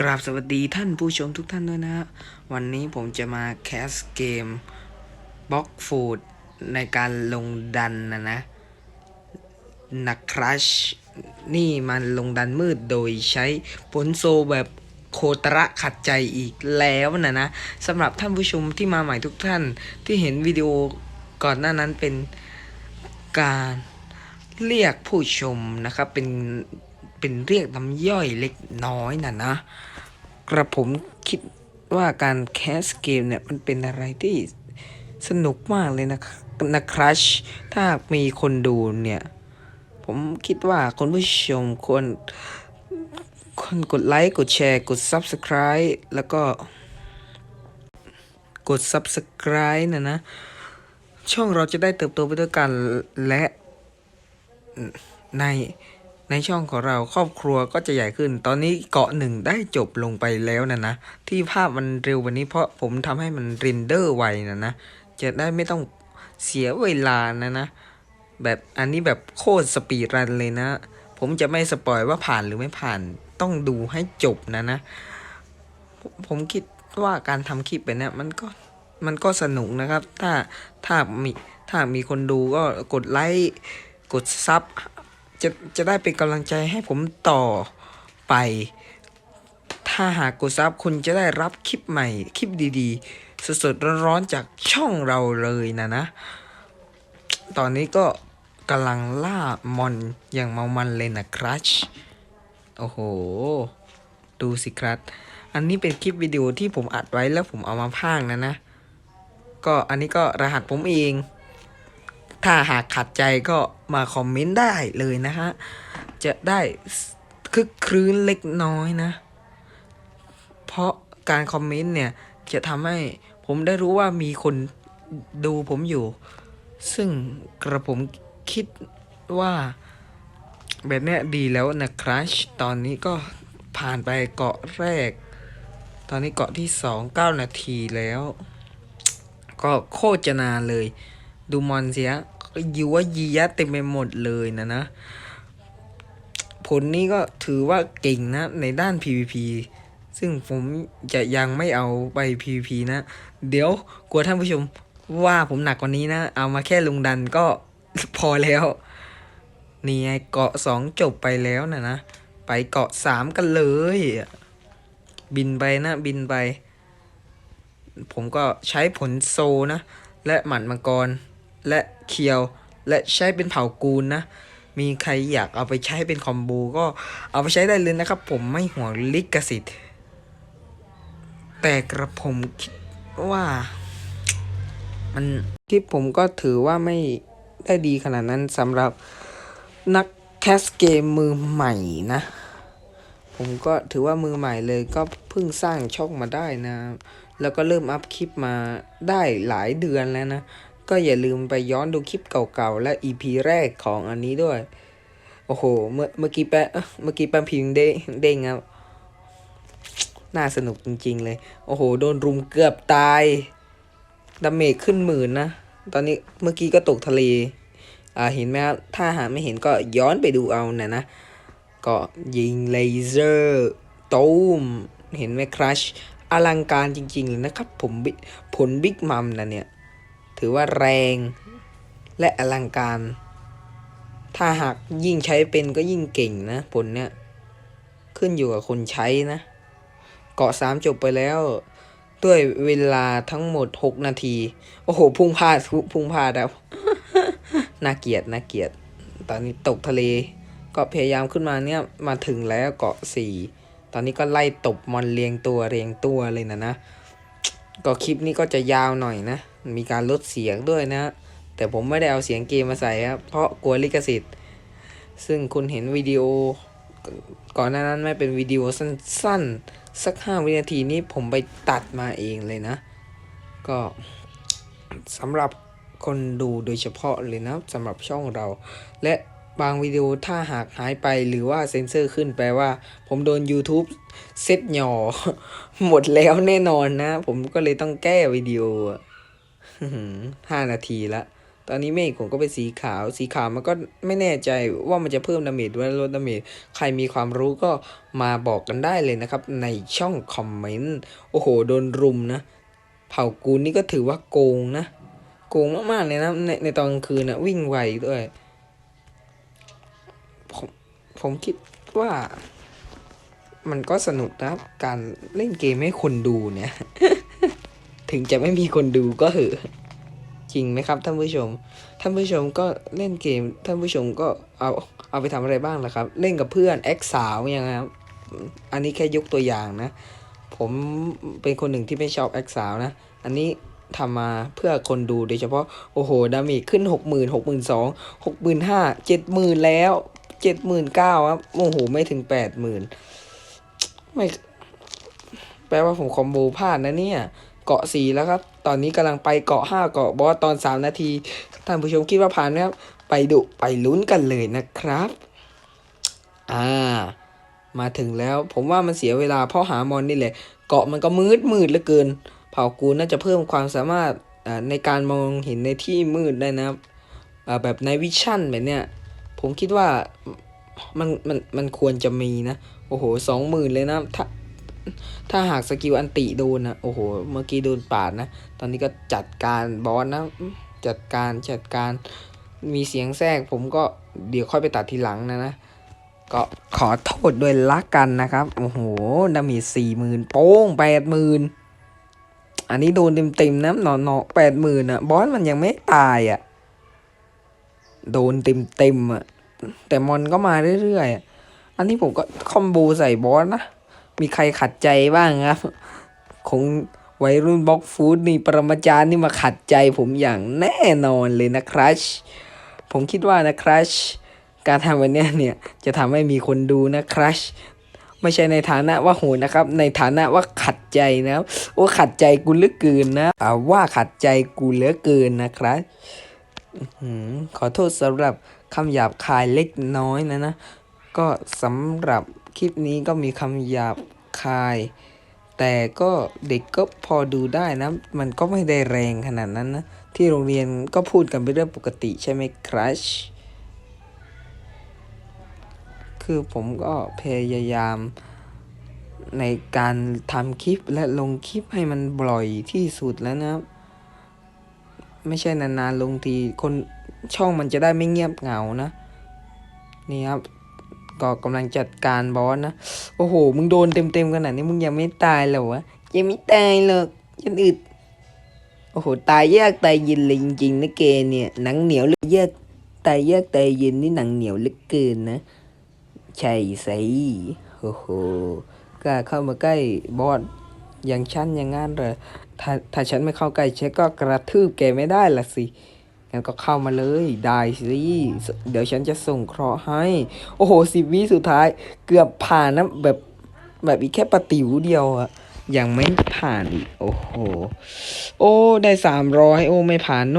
กราบสวัสดีท่านผู้ชมทุกท่านด้วยนะ วันนี้ผมจะมาแคสเกมบล็อกฟูดในการลงดันนะนะนักครัชนี่มันลงดันมืดโดยใช้ผลโซแบบโคตระขัดใจอีกแล้วนะนะสำหรับท่านผู้ชมที่มาใหม่ทุกท่านที่เห็นวิดีโอก่อนหน้านั้นเป็นการเรียกผู้ชมนะครับเป็น เป็นเรียกน้ำย่อยเล็กน้อยนะนะ กระผมคิดว่าการแคสเกมเนี่ยมันเป็นอะไรที่สนุกมากเลยนะนะครัชถ้ามีคนดูเนี่ย ผมคิดว่าคุณผู้ชมควรควรกดไลค์ กดแชร์ กด Subscribe แล้วก็ กด Subscribe นะนะ ช่องเราจะได้เติบโตไปด้วยกันและใน ในช่องของเราครอบครัวก็จะใหญ่ขึ้น ตอนนี้เกาะหนึ่งได้จบลงไปแล้วนะนะ ที่ภาพมันเร็ววันนี้เพราะผมทำให้มันเรนเดอร์ไวนะนะ จะได้ไม่ต้องเสียเวลานะนะ แบบอันนี้แบบโคตรสปีดรันเลยนะ ผมจะไม่สปอยว่าผ่านหรือไม่ผ่าน ต้องดูให้จบนะนะ ผมคิดว่าการทำคลิปแบบเนี้ยมันก็มันก็สนุกนะครับ ถ้าถ้ามีถ้ามีคนดูก็กดไลค์ กดซับ จะจะได้เป็นกำลังใจให้ผมต่อไป ถ้าหากกดซับคุณจะได้รับคลิปใหม่ คลิปดีๆ สดๆ ร้อนๆ จากช่องเราเลยนะนะ ตอนนี้ก็กำลังล่ามอนอย่างเมามันเลยนะครัชโอ้โห ดูสิครับ อันนี้เป็นคลิปวิดีโอที่ผมอัดไว้แล้วผมเอามาพากนะนะ ก็อันนี้ก็รหัสผมเอง ถ้าหากขัดใจก็มาคอมเมนต์ได้เลยนะฮะ จะได้คึกครื้นเล็กน้อยนะ เพราะการคอมเมนต์เนี่ย จะทำให้ผมได้รู้ว่ามีคนดูผมอยู่ ซึ่งกระผมคิดว่าแบบเนี้ยดีแล้วนะครัชตอนนี้ก็ผ่านไปเกาะแรก ตอนนี้เกาะที่สองเก้านาทีแล้ว ก็โคตรจะนานเลย ดูมอนเสีย ยูว่ายียะเต็มไปหมดเลยนะนะ ผลนี้ก็ถือว่าเก่งนะ ในด้าน PVP ซึ่งผมจะยังไม่เอาไป PVP นะ เดี๋ยวกลัวท่านผู้ชมว่าผมหนักกว่านี้นะ เอามาแค่ลงดันก็พอแล้ว นี่ไงเกาะสองจบไปแล้วนะนะ ไปเกาะสามกันเลย บินไปนะ บินไป ผมก็ใช้ผลโซนะ และหมัดมังกร และเคียว และใช้เป็นเผ่ากูลนะ มีใครอยากเอาไปใช้เป็นคอมโบก็เอาไปใช้ได้เลยนะครับ ผมไม่ห่วงลิขสิทธิ์ แต่กระผมคิดว่ามันคลิปผมก็ถือว่าไม่ได้ดีขนาดนั้นสำหรับนักแคสเกมมือใหม่นะ ผมก็ถือว่ามือใหม่เลยก็เพิ่งสร้างช่องมาได้นะ แล้วก็เริ่มอัพคลิปมาได้หลายเดือนแล้วนะ ก็อย่าลืมไปย้อนดูคลิปเก่าๆ และ EP แรกของอันนี้ด้วย โอ้โห เมื่อเมื่อกี้แปะเมื่อกี้แปะพิมพ์เด้งเด้งครับ น่าสนุกจริงๆเลย โอ้โห โดนรุมเกือบตาย ดาเมจขึ้นหมื่นนะ ตอนนี้เมื่อกี้ก็ตกทะเล อ่า เห็นไหมครับ ถ้าหาไม่เห็นก็ย้อนไปดูเอานะนะ ก็ยิงเลเซอร์ตูม เห็นไหมครัช อลังการจริงๆเลยนะครับ ผมบิผลบิ๊กมัมนะเนี่ย ถือว่าแรงและอลังการ ถ้าหากยิ่งใช้เป็นก็ยิ่งเก่งนะผลเนี่ย ขึ้นอยู่กับคนใช้นะ เกาะสามจบไปแล้ว ด้วยเวลาทั้งหมด6นาที โอ้โห พุ่งพาดพุ่งพาดแล้วน่าเกียดน่าเกียด ตอนนี้ตกทะเล ก็พยายามขึ้นมาเนี่ย มาถึงแล้วเกาะสี่ตอนนี้ก็ไล่ตบมอนเรียงตัวเรียงตัวเลยนะนะ ก็คลิปนี้ก็จะยาวหน่อยนะ มีการลดเสียงด้วยนะ แต่ผมไม่ได้เอาเสียงเกมมาใส่ครับ เพราะกลัวลิขสิทธิ์ ซึ่งคุณเห็นวิดีโอ ก่อนหน้านั้นไม่เป็นวิดีโอสั้นๆ สักห้าวินาทีนี้ผมไปตัดมาเองเลยนะ ก็สำหรับคนดูโดยเฉพาะเลยนะสำหรับช่องเรา และบางวิดีโอถ้าหากหายไปหรือว่าเซ็นเซอร์ขึ้นแปลว่า ผมโดน YouTube เซตหย่อหมดแล้วแน่นอนนะ ผมก็เลยต้องแก้วิดีโอ ห้านาทีละ ตอนนี้เมฆผมก็เป็นสีขาว สีขาวมันก็ไม่แน่ใจว่ามันจะเพิ่มดาเมจหรือลดดาเมจ ใครมีความรู้ก็มาบอกกันได้เลยนะครับ ในช่องคอมเมนต์ โอ้โห โดนรุมนะ เผ่ากูนี่ก็ถือว่าโกงนะ โกงมากๆเลยนะ ในในตอนกลางคืนนะวิ่งไวด้วย ผมผมคิดว่ามันก็สนุกนะการเล่นเกมให้คนดูเนี่ย ถึงจะไม่มีคนดูก็เหอะจริงไหมครับท่านผู้ชม ท่านผู้ชมก็เล่นเกม ท่านผู้ชมก็เอาเอาไปทำอะไรบ้างล่ะครับ เล่นกับเพื่อนแอคสาวยังไงครับ อันนี้แค่ยกตัวอย่างนะ ผมเป็นคนหนึ่งที่ไม่ชอบแอคสาวนะ อันนี้ทำมาเพื่อคนดูโดยเฉพาะ โอ้โห ดามจขึ้นหกหมื่นหกหมื่นสองหกหมื่นห้าเจ็ดหมื่นแล้วเจ็ดหมื่นเก้าครับ โอ้โห ไม่ถึงแปดหมื่นไม่ แปลว่าผมคอมโบพลาดนะเนี่ย เกาะสี่แล้วครับ ตอนนี้กำลังไปเกาะห้าเกาะบอสตอนสามนาที ท่านผู้ชมคิดว่าผ่านไหมครับ ไปดูไปลุ้นกันเลยนะครับ อ่า มาถึงแล้ว ผมว่ามันเสียเวลาเพราะหามอนนี่แหละ เกาะมันก็มืดมืดเหลือเกิน เผ่ากูน่าจะเพิ่มความสามารถอ่าในการมองเห็นในที่มืดได้นะครับอ่าแบบในวิชั่นแบบเนี้ย ผมคิดว่ามันมันมันควรจะมีนะ โอ้โหสองหมื่นเลยนะ ถ้าหากสกิลอันติโดนนะโอ้โห เมื่อกี้โดนปาดนะ ตอนนี้ก็จัดการบอสนะ จัดการจัดการมีเสียงแทรกผมก็เดี๋ยวค่อยไปตัดทีหลังนะนะ ก็ขอโทษด้วยละกันนะครับ โอ้โหดามจสี่หมื่นโป้งแปดหมื่นอันนี้โดนเต็มๆนะหนอหนอแปดหมื่นอะ บอสมันยังไม่ตายอะ โดนเต็มๆอะ แต่มอนก็มาเรื่อยๆอันนี้ผมก็คอมโบใส่บอสนะ มีใครขัดใจบ้างครับคงวัยรุ่นบล็อกฟู้ดนี่ปรมาจารย์นี่มาขัดใจผมอย่างแน่นอนเลยนะครัชผมคิดว่านะครัชการทำวันนี้เนี่ยจะทำให้มีคนดูนะครัชไม่ใช่ในฐานะว่าโหนะครับ ในฐานะว่าขัดใจนะโอ้ขัดใจกูเหลือเกินนะอ่าว่าขัดใจกูเหลือเกินนะครับขอโทษสำหรับคำหยาบคายเล็กน้อยนะนะ ก็สำหรับ คลิปนี้ก็มีคำหยาบคาย แต่ก็เด็กก็พอดูได้นะ มันก็ไม่ได้แรงขนาดนั้นนะ ที่โรงเรียนก็พูดกันเป็นเรื่องปกติใช่ไหมครัชคือผมก็พยายามในการทำคลิปและลงคลิปให้มันบ่อยที่สุดแล้วนะครับไม่ใช่นานๆลงทีคนช่องมันจะได้ไม่เงียบเหงานะ นี่ครับ ก็กำลังจัดการบอสนะ โอ้โห มึงโดนเต็มๆขนาดนี้มึงยังไม่ตายเหรอวะยังไม่ตายหรอกยันอึด โอ้โห ตายยากตายเย็นเลยจริงๆนะเกเนี่ย หนังเหนียวเลยยากตายยากตายเย็นนี่หนังเหนียวเหลือเกินนะใช่สิโอ้โหกล้าเข้ามาใกล้บอสอย่างฉันอย่างงั้นเหรอถ้าถ้าฉันไม่เข้าใกล้ฉันก็กระทืบแกไม่ได้ละสิ งั้นก็เข้ามาเลยได้สิเดี๋ยวฉันจะส่งเคราะห์ให้ โอ้โหสิบวิสุดท้าย เกือบผ่านนะแบบแบบอีกแค่ประติวเดียวอะยังไม่ผ่านอีกโอ้โห โอ้ได้สามร้อยโอ้ไม่ผ่านโน